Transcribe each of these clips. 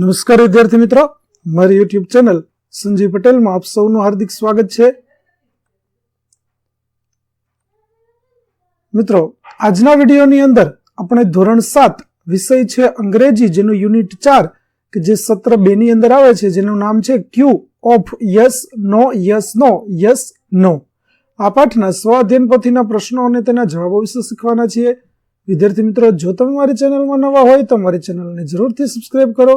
નમસ્કાર વિદ્યાર્થી મિત્રો મારી યુટ્યુબ ચેનલ સંજીવ પટેલમાં આપ સૌનું હાર્દિક સ્વાગત છે મિત્રો આજના વિડીયોની અંદર આપણે ધોરણ સાત વિષય છે અંગ્રેજી જેનું યુનિટ ચાર કે જે સત્ર બેની અંદર આવે છે જેનું નામ છે queue of yes no yes no yes no આ પાઠના સ્વ પોથીના પ્રશ્નો અને તેના જવાબો વિશે શીખવાના છીએ વિદ્યાર્થી મિત્રો જો તમે મારી ચેનલમાં નવા હોય તો મારી ચેનલને જરૂરથી સબસ્ક્રાઈબ કરો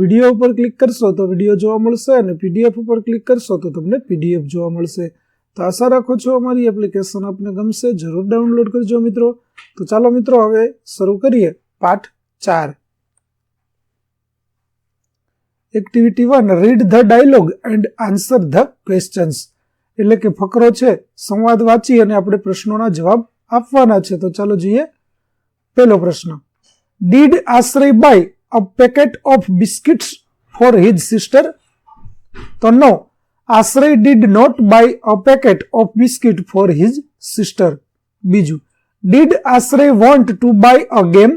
વિડીયો ઉપર ક્લિક કરશો તો વિડીયો જોવા મળશે અને પીડીએફ ઉપર ક્લિક કરશો તો તમને પીડીએફ જોવા મળશે તો આશા રાખો છો અમારી એપ્લિકેશન આપને ગમશે જરૂર ડાઉનલોડ કરજો મિત્રો તો ચાલો મિત્રો હવે શરૂ કરીએ પાઠ ચાર activity one read the dialogue and answer the questions એટલે કે ફકરો છે સંવાદ વાંચી અને આપણે પ્રશ્નોના જવાબ આપવાના છે તો ચાલો જોઈએ પહેલો પ્રશ્ન did Ashray buy a packet of biscuits for his sister? તો no Ashray did not buy a packet of biscuit for his sister બીજું did Ashray want to buy a game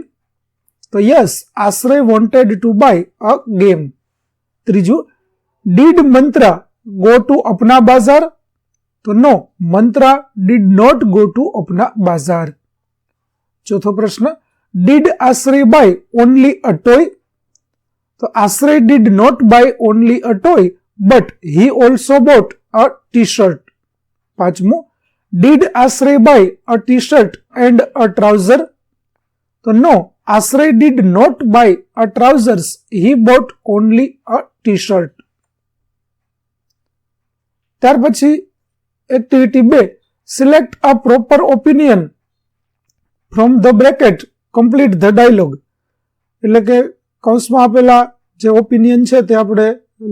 તો yes Ashray wanted to buy a game ત્રીજું did Mantra go to Apna Bazaar તો no Mantra did not go to Apna Bazaar ચોથો પ્રશ્ન Did Asray buy only a toy? So Asray did not buy only a toy, but he also bought a t-shirt. Pachmo, did Asray buy a t-shirt and a trouser? So no, Asray did not buy a trousers. He bought only a t-shirt. ત્યાર પછી activity બે select a proper opinion from the bracket complete the dialogue એટલે કે કૌંસમાં આપેલા જે opinion છે તે આપણે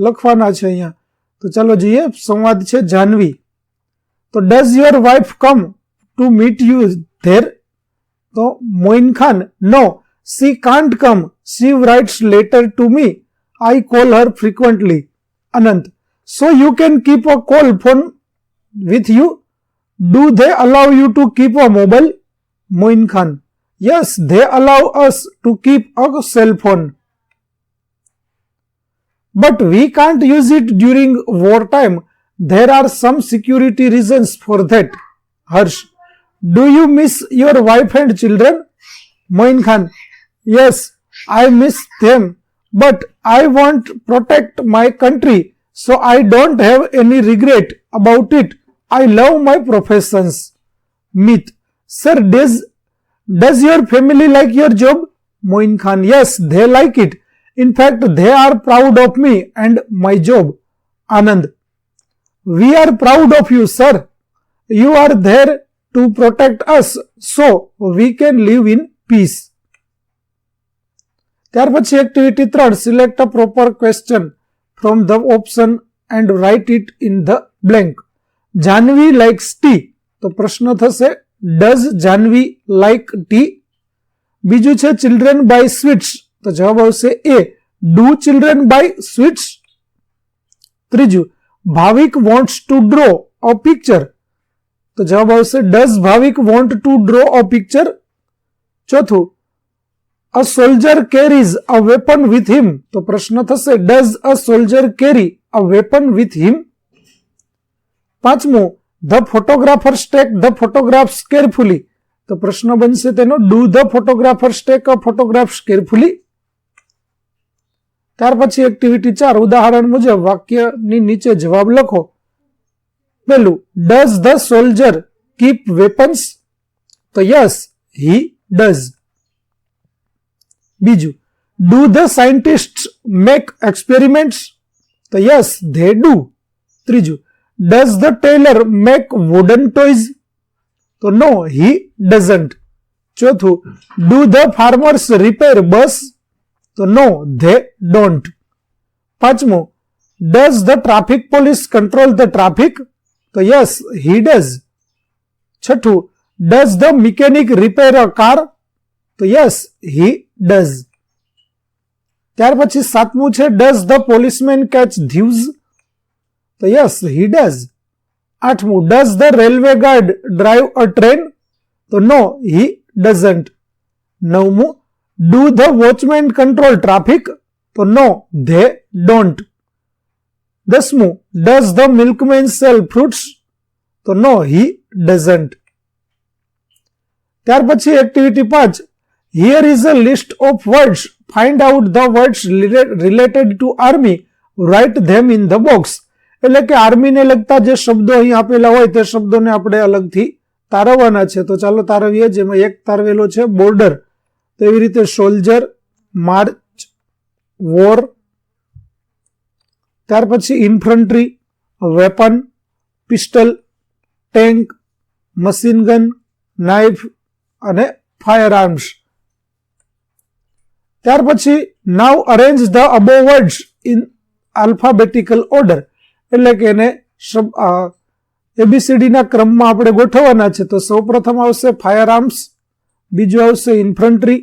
લખવાના છે અહીંયા તો ચાલો જઈએ સંવાદ છે જાનવી તો does your wife come to meet you there તો Moin Khan no she can't come she writes letter to me I call her frequently Anant so you can keep a call phone with you do they allow you to keep a mobile Moin Khan Yes, they allow us to keep a cell phone. But we can't use it during wartime. There are some security reasons for that. Harsh, do you miss your wife and children? Moin Khan, yes, I miss them, but I want to protect my country, so I don't have any regret about it. I love my professions. Myth, sir, does does your family like your job? Moin Khan, yes, they like it. In fact, they are proud of me and my job. Anand, we are proud of you, sir. You are there to protect us so we can live in peace. ત્યાર પછી activity ત્રણ select a proper question from the option and write it in the blank Janvi likes tea તો પ્રશ્ન થશે does Janvi like T બીજું છે children buy sweets તો જવાબ આવશે એ ડુ ચિલ્ડ્રન બાય સ્વીટ્સ ત્રીજું Bhavik wants to draw a picture તો જવાબ આવશે does Bhavik want to draw a picture ચોથું a soldier carries a weapon with him તો પ્રશ્ન થશે does a soldier carry a weapon with him પાંચમું the photographer stack the photographs carefully તો પ્રશ્ન બનશે તેનો do the photographer stack a photographs carefully ત્યાર પછી એક્ટિવિટી ચાર ઉદાહરણ મુજબ વાક્યની નીચે જવાબ લખો પેલું does the soldier keep weapons તો યસ હી ડઝ બીજું do the scientist make experiments તો યસ ધે ડુ ત્રીજું Does the tailor make wooden toys? તો નો હી ડઝન્ટ ચોથું do the farmers repair bus તો નો ધે ડોન્ટ પાંચમું does the traffic police control the traffic તો yes he does છઠ્ઠું does the mechanic repair a car તો yes he does ત્યાર પછી સાતમું છે does the policeman catch the thieves yes he does આઠમું does the railway guard drive a train તો નો હી doesn't નવમું do the watchman control traffic તો no they don't દસમું does the milkman sell fruits તો નો હી ડઝન્ટ ત્યાર પછી activity પાંચ here is a list of words find out the words related to army write them in the box એટલે કે આર્મીને લગતા જે શબ્દો અહીં આપેલા હોય તે શબ્દોને આપણે અલગથી તારવવાના છે તો ચાલો તારવીએ જેમાં એક તારવેલો છે બોર્ડર તો એવી રીતે સોલ્જર માર્ચ વોર ત્યાર પછી infantry weapon pistol tank machine gun knife અને ફાયર આર્મ્સ ત્યાર પછી now arrange the above words in alphabetical order એટલે કે એને એબીસીડીના ક્રમમાં આપણે ગોઠવવાના છે તો સૌપ્રથમ આવશે ફાયર આર્મ્સ બીજું આવશે ઇન્ફન્ટ્રી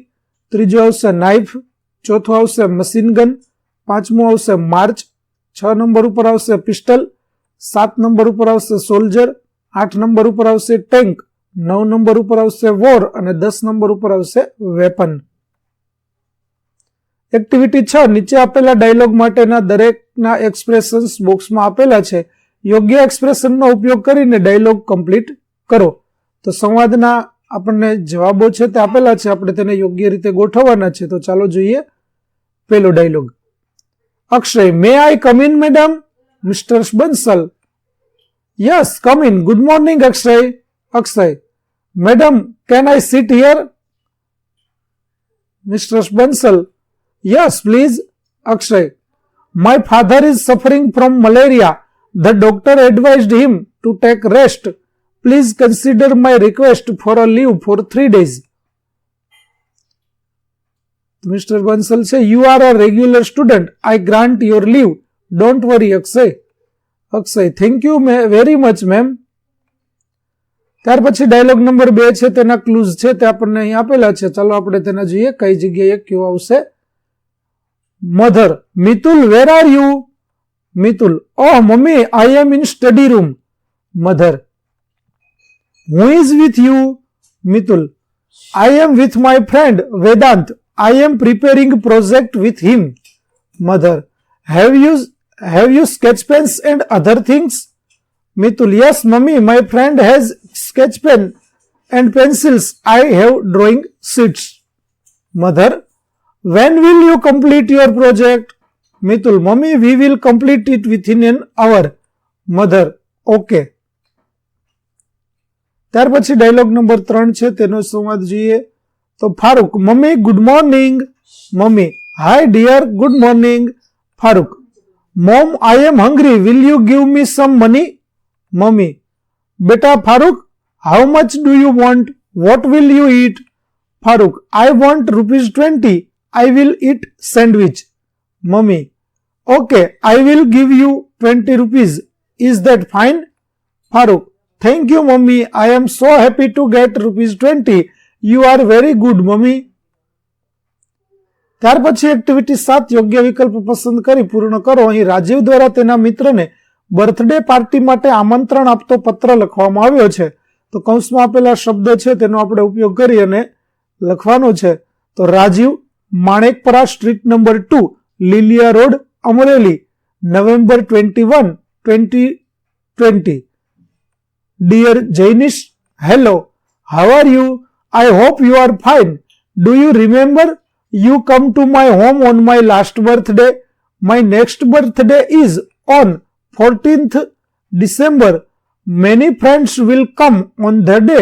ત્રીજું આવશે નાઇફ ચોથું આવશે મશીન ગન પાંચમું આવશે માર્ચ છ નંબર ઉપર આવશે પિસ્ટલ સાત નંબર ઉપર આવશે સોલ્જર આઠ નંબર ઉપર આવશે ટેન્ક નવ નંબર ઉપર આવશે વોર અને દસ નંબર ઉપર આવશે વેપન એક્ટિવિટી છ નીચે આપેલા ડાયલોગ માટેના દરેકના એક્સપ્રેશન્સ બોક્સમાં આપેલા છે યોગ્ય એક્સપ્રેશનનો ઉપયોગ કરીને ડાયલોગ કમ્પ્લીટ કરો તો સંવાદના આપણને જવાબો છે તે આપેલા છે આપણે તેને યોગ્ય રીતે ગોઠવવાના છે તો ચાલો જોઈએ પેલો dialogue Akshay may I come in madam mister Bansal yes come in good morning Akshay Akshay madam can I sit here mister Bansal Yes, please, Akshay. My father is suffering from malaria. The doctor advised him to take rest. Please consider my request for a leave for three days. Mr. Bansal say, You are a regular student. I grant your leave. Don't worry, Akshay. Akshay thank you very much ma'am ત્યાર પછી dialog number બે છે તેના clues છે તે આપણને અહીં આપેલા છે ચાલો આપણે તેના જોઈએ કઈ જગ્યાએ કયો આવશે Mother, Mitul, where are you? Mitul, oh mummy, I am in study room. Mother, who is with you? Mitul, I am with my friend Vedant. I am preparing project with him. Mother, have you have you sketch pens and other things? Mitul, yes mummy, my friend has sketch pen and pencils. I have drawing sheets. Mother, when When you complete complete project Mitul mummy we we complete it it in an hour mother okay ત્યાર પછી dialog number ત્રણ છે તેનો સંવાદ જોઈએ તો Farooq mummy good morning mummy hi dear good morning Farooq mom I am hungry will you give me some money mummy બેટા Farooq how much do you want what will you eat Farooq I want rupees twenty I will eat sandwich mummy okay I will give you twenty rupees is that fine Farooq thank you mummy I am so happy to get rupees twenty you are very good mummy ત્યાર પછી activity સાત યોગ્ય વિકલ્પ પસંદ કરી પૂર્ણ કરો અહીં રાજીવ દ્વારા તેના મિત્રને બર્થડે પાર્ટી માટે આમંત્રણ આપતો પત્ર લખવામાં આવ્યો છે તો કૌંસમાં આપેલા શબ્દ છે તેનો આપણે ઉપયોગ કરી અને લખવાનો છે તો Rajiv Manekpara street number two Liliya road Amreli November twenty one twenty twenty dear Jainish hello how are you I hope you are fine do you remember you come to my home on my last birthday my next birthday is on fourteenth December many friends will come on the day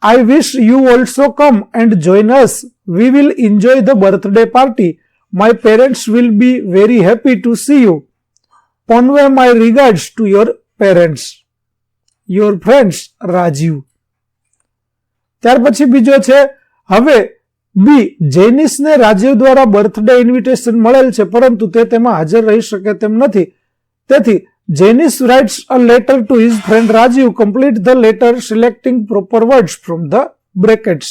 I wish you also come and join us. We will enjoy the birthday party. My parents will be very happy to see you. Convey my regards to your parents. Your friends Rajiv. ત્યાર પછી બીજો છે હવે બી જેનિસને રાજીવ દ્વારા birthday invitation મળેલ છે પરંતુ તે તેમાં હાજર રહી શકે તેમ નથી તેથી Janice writes a letter to his friend Rajiv. Complete the letter selecting proper words from the brackets.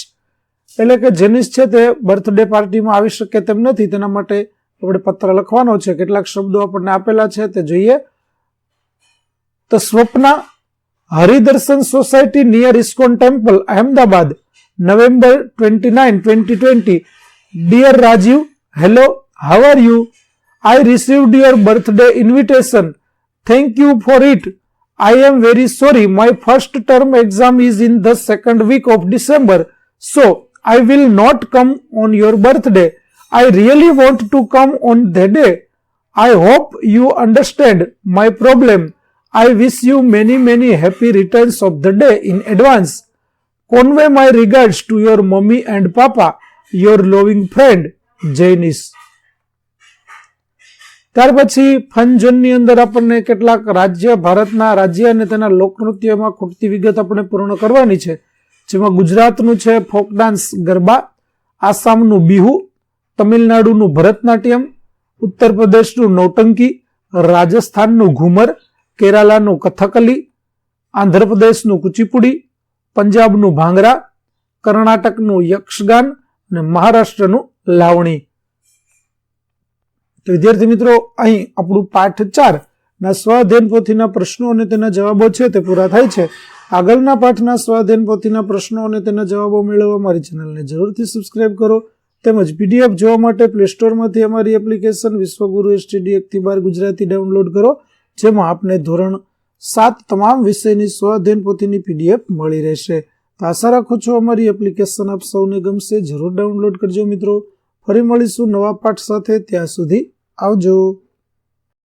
એટલે કે જેનિસ છે તે બર્થડે પાર્ટીમાં આવી શકે તેમ નથી તેના માટે આપણે પત્ર લખવાનો છે કેટલાક શબ્દો આપણને આપેલા છે તે જોઈએ તો Swapna Haridarshan society near ISKCON temple Ahmedabad November twenty nine twenty twenty dear Rajiv hello how are you I receive your birthday invitation thank you for it. I am very sorry. My first term exam is in the second week of December. So, I will not come on your birthday. I really want to come on the day. I hope you understand my problem. I wish you many many happy returns of the day in advance. Convey my regards to your mummy and papa. Your loving friend, Janice. ત્યાર પછી ફનઝોનની અંદર આપણને કેટલાક રાજ્ય ભારતના રાજ્ય અને તેના લોકનૃત્યમાં ખૂટતી વિગત આપણે પૂર્ણ કરવાની છે જેમાં ગુજરાતનું છે ફોક ડાન્સ ગરબા આસામનું બિહુ તમિલનાડુનું ભરતનાટ્યમ ઉત્તર પ્રદેશનું નૌટંકી રાજસ્થાનનું ઘુમર કેરાલાનું કથકલી આંધ્રપ્રદેશનું કુચીપુડી પંજાબનું ભાંગરા કર્ણાટકનું યક્ષગાન અને મહારાષ્ટ્રનું લાવણી તો વિદ્યાર્થી મિત્રો અહીં આપણું પાઠ ચારના સ્વધ્યન પોથીના પ્રશ્નો અને તેના જવાબો છે તે પૂરા થાય છે આગળના પાઠના સ્વધ્યન પોથીના પ્રશ્નો અને તેના જવાબો મેળવવા મારી ચેનલને જરૂરથી સબસ્ક્રાઇબ કરો તેમજ પીડીએફ જોવા માટે પ્લે સ્ટોરમાંથી અમારી એપ્લિકેશન વિશ્વગુરુ એસટીડી એકથી બાર ગુજરાતી ડાઉનલોડ કરો જેમાં આપને ધોરણ સાત તમામ વિષયની સ્વધ્યન પોથીની પીડીએફ મળી રહેશે તો આશા રાખું છું અમારી એપ્લિકેશન આપ સૌને ગમશે જરૂર ડાઉનલોડ કરજો મિત્રો ફરી મળીશું નવા પાઠ સાથે ત્યાં સુધી આવજો